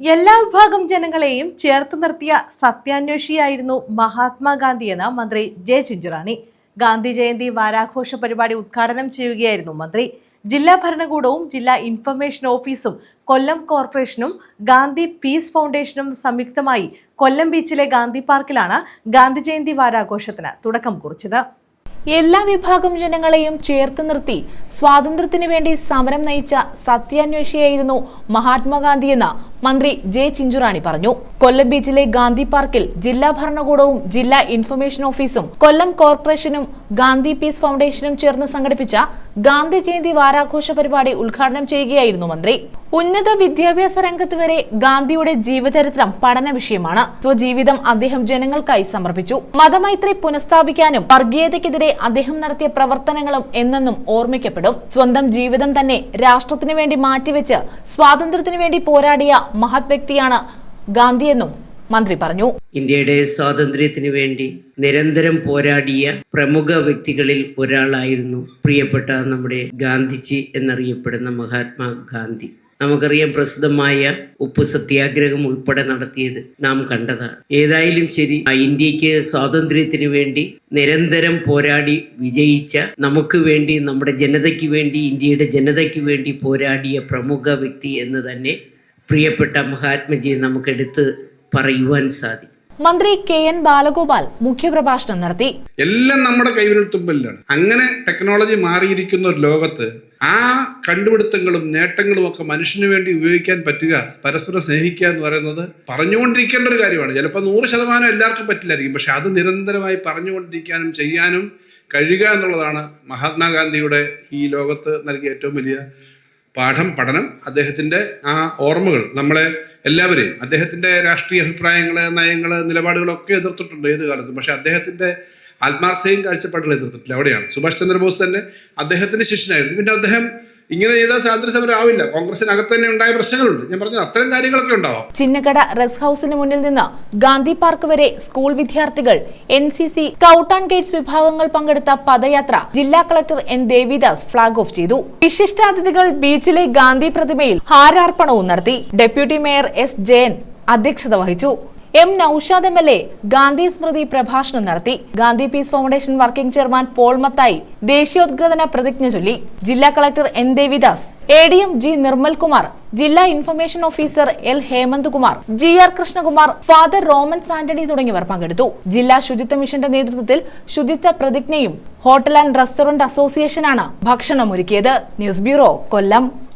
എല്ലാ വിഭാഗം ജനങ്ങളെയും ചേർത്ത് നിർത്തിയ സത്യാന്വേഷിയായിരുന്നു മഹാത്മാഗാന്ധിയെന്ന് മന്ത്രി ജെ ചിഞ്ചുറാണി. ഗാന്ധി ജയന്തി വാരാഘോഷ പരിപാടി ഉദ്ഘാടനം ചെയ്യുകയായിരുന്നു മന്ത്രി. ജില്ലാ ഭരണകൂടവും ജില്ലാ ഇൻഫർമേഷൻ ഓഫീസും കൊല്ലം കോർപ്പറേഷനും ഗാന്ധി പീസ് ഫൗണ്ടേഷനും സംയുക്തമായി കൊല്ലം ബീച്ചിലെ ഗാന്ധി പാർക്കിലാണ് ഗാന്ധി ജയന്തി വാരാഘോഷത്തിന് തുടക്കം കുറിച്ചത്. എല്ലാ വിഭാഗം ജനങ്ങളെയും ചേർത്ത് നിർത്തി സ്വാതന്ത്ര്യത്തിനു വേണ്ടി സമരം നയിച്ച സത്യാന്വേഷിയായിരുന്നു മഹാത്മാഗാന്ധിയെന്ന് മന്ത്രി ജെ ചിഞ്ചുറാണി പറഞ്ഞു. കൊല്ലം ബീച്ചിലെ ഗാന്ധി പാർക്കിൽ ജില്ലാ ഭരണകൂടവും ജില്ലാ ഇൻഫർമേഷൻ ഓഫീസും കൊല്ലം കോർപ്പറേഷനും ഗാന്ധി പീസ് ഫൗണ്ടേഷനും ചേർന്ന് സംഘടിപ്പിച്ച ഗാന്ധി ജയന്തി വാരാഘോഷ പരിപാടി ഉദ്ഘാടനം ചെയ്യുകയായിരുന്നു മന്ത്രി. ഉന്നത വിദ്യാഭ്യാസ രംഗത്ത് വരെ ഗാന്ധിയുടെ ജീവചരിത്രം പഠന വിഷയമാണ്. സ്വജീവിതം അദ്ദേഹം ജനങ്ങൾക്കായി സമർപ്പിച്ചു. മതമൈത്രി പുനഃസ്ഥാപിക്കാനും വർഗീയതയ്ക്കെതിരെ അദ്ദേഹം നടത്തിയ പ്രവർത്തനങ്ങളും എന്നെന്നും ഓർമ്മിക്കപ്പെടും. സ്വന്തം ജീവിതം തന്നെ രാഷ്ട്രത്തിനു വേണ്ടി മാറ്റിവെച്ച് സ്വാതന്ത്ര്യത്തിനു വേണ്ടി പോരാടിയ മഹത് വ്യക്തിയാണ് ഗാന്ധിയെന്നും മന്ത്രി പറഞ്ഞു. ഇന്ത്യയുടെ സ്വാതന്ത്ര്യത്തിന് വേണ്ടി നിരന്തരം പോരാടിയ പ്രമുഖ വ്യക്തികളിൽ ഒരാളായിരുന്നു പ്രിയപ്പെട്ട നമ്മുടെ ഗാന്ധിജി എന്നറിയപ്പെടുന്ന മഹാത്മാ ഗാന്ധി. നമുക്കറിയാം പ്രസിദ്ധമായ ഉപ്പ് സത്യാഗ്രഹം ഉൾപ്പെടെ നടത്തിയത് നാം കണ്ടതാണ്. ഏതായാലും ശരി ഇന്ത്യയ്ക്ക് സ്വാതന്ത്ര്യത്തിന് വേണ്ടി നിരന്തരം പോരാടി വിജയിച്ച നമുക്ക് വേണ്ടി നമ്മുടെ ജനതയ്ക്ക് വേണ്ടി ഇന്ത്യയുടെ ജനതയ്ക്ക് വേണ്ടി പോരാടിയ പ്രമുഖ വ്യക്തി എന്ന് തന്നെ പ്രിയപ്പെട്ട മഹാത്മജിയെ നമുക്കെടുത്ത് പറയുവാൻ സാധിക്കും. മന്ത്രി കെ എൻ ബാലഗോപാൽ മുഖ്യപ്രഭാഷണം നടത്തി. എല്ലാം നമ്മുടെ കൈവിരൽത്തുമ്പിലാണ് അങ്ങനെ ടെക്നോളജി മാറിയിരിക്കുന്ന ഒരു ലോകത്ത് ആ കണ്ടുപിടുത്തങ്ങളും നേട്ടങ്ങളും ഒക്കെ മനുഷ്യന് വേണ്ടി ഉപയോഗിക്കാൻ പറ്റുക പരസ്പരം സ്നേഹിക്കുക എന്ന് പറയുന്നത് പറഞ്ഞുകൊണ്ടിരിക്കേണ്ട ഒരു കാര്യമാണ്. ചിലപ്പോൾ നൂറ് ശതമാനം എല്ലാവർക്കും പറ്റില്ലായിരിക്കും പക്ഷെ അത് നിരന്തരമായി പറഞ്ഞുകൊണ്ടിരിക്കാനും ചെയ്യാനും കഴിയുക എന്നുള്ളതാണ് മഹാത്മാഗാന്ധിയുടെ ഈ ലോകത്ത് നൽകിയ ഏറ്റവും വലിയ പാഠം പഠനം അദ്ദേഹത്തിന്റെ ആ ഓർമ്മകൾ നമ്മളെ എല്ലാവരെയും അദ്ദേഹത്തിന്റെ രാഷ്ട്രീയ അഭിപ്രായങ്ങൾ നയങ്ങൾ നിലപാടുകളൊക്കെ എതിർത്തിട്ടുണ്ട് ഏത് കാലത്തും. പക്ഷേ അദ്ദേഹത്തിന്റെ ആത്മാർത്ഥയും കാഴ്ചപ്പാടുകൾ എതിർത്തിട്ടില്ല. അവിടെയാണ്. സുഭാഷ് ചന്ദ്രബോസ് തന്നെ അദ്ദേഹത്തിന്റെ ശിഷ്യനായിരുന്നു. പിന്നെ അദ്ദേഹം ഇങ്ങനെ ചെയ്താൽ സ്വാതന്ത്ര്യ സമരം ആവില്ല. കോൺഗ്രസിനകത്ത് തന്നെ ഉണ്ടായ പ്രശ്നങ്ങളുണ്ട്. ഞാൻ പറഞ്ഞു അത്തരം കാര്യങ്ങളൊക്കെ ഉണ്ടാവും. ചിന്നക്കട റെസ്റ്റ് ഹൗസിന് മുന്നിൽ നിന്ന് ഗാന്ധി പാർക്ക് വരെ സ്കൂൾ വിദ്യാർത്ഥികൾ N C C scout and guides വിഭാഗങ്ങൾ പങ്കെടുത്ത പദയാത്ര ജില്ലാ collector N Devidas flag off ചെയ്തു. വിശിഷ്ടാതിഥികൾ ബീച്ചിലെ ഗാന്ധി പ്രതിമയിൽ ഹാരാർപ്പണവും നടത്തി. ഡെപ്യൂട്ടി മേയർ എസ് ജയൻ അധ്യക്ഷത വഹിച്ചു. M Noushad M L A Gandhi സ്മൃതി പ്രഭാഷണം നടത്തി. Gandhi peace foundation working chairman Paul Mathai ദേശീയോദ്ഗ്രഥന പ്രതിജ്ഞ ചൊല്ലി. ജില്ലാ collector N Devidas A D M G Nirmal Kumar ജില്ലാ information officer L Hemanth Kumar G R Krishnakumar father Roman Santony തുടങ്ങിയവർ പങ്കെടുത്തു. ജില്ലാ ശുചിത്വ മിഷന്റെ നേതൃത്വത്തിൽ ശുചിത്വ പ്രതിജ്ഞയും ഹോട്ടൽ ആൻഡ് റെസ്റ്റോറന്റ് അസോസിയേഷനാണ് ഭക്ഷണം ഒരുക്കിയത് ന്യൂസ് ബ്യൂറോ കൊല്ലം.